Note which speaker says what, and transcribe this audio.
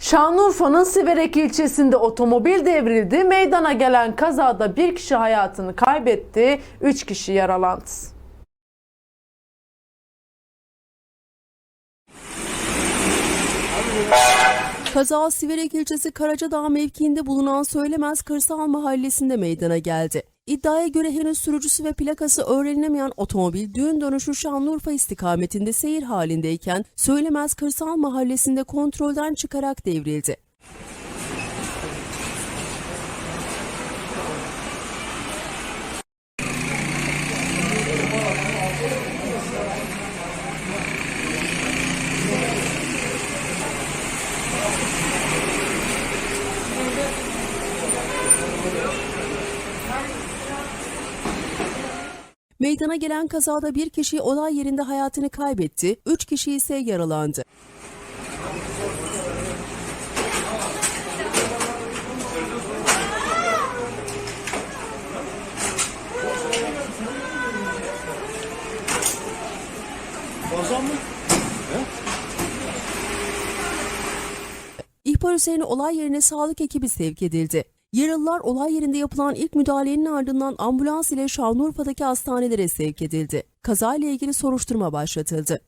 Speaker 1: Şanlıurfa'nın Siverek ilçesinde otomobil devrildi. Meydana gelen kazada bir kişi hayatını kaybetti, üç kişi yaralandı.
Speaker 2: Kaza Siverek ilçesi Karacadağ mevkiinde bulunan Söylemez Kırsal Mahallesi'nde meydana geldi. İddiaya göre henüz sürücüsü ve plakası öğrenilemeyen otomobil düğün dönüşü Şanlıurfa istikametinde seyir halindeyken Söylemez Kırsal Mahallesi'nde kontrolden çıkarak devrildi. Meydana gelen kazada bir kişi olay yerinde hayatını kaybetti, üç kişi ise yaralandı. İhbar üzerine olay yerine sağlık ekibi sevk edildi. Yaralılar olay yerinde yapılan ilk müdahalenin ardından ambulans ile Şanlıurfa'daki hastanelere sevk edildi. Kazayla ilgili soruşturma başlatıldı.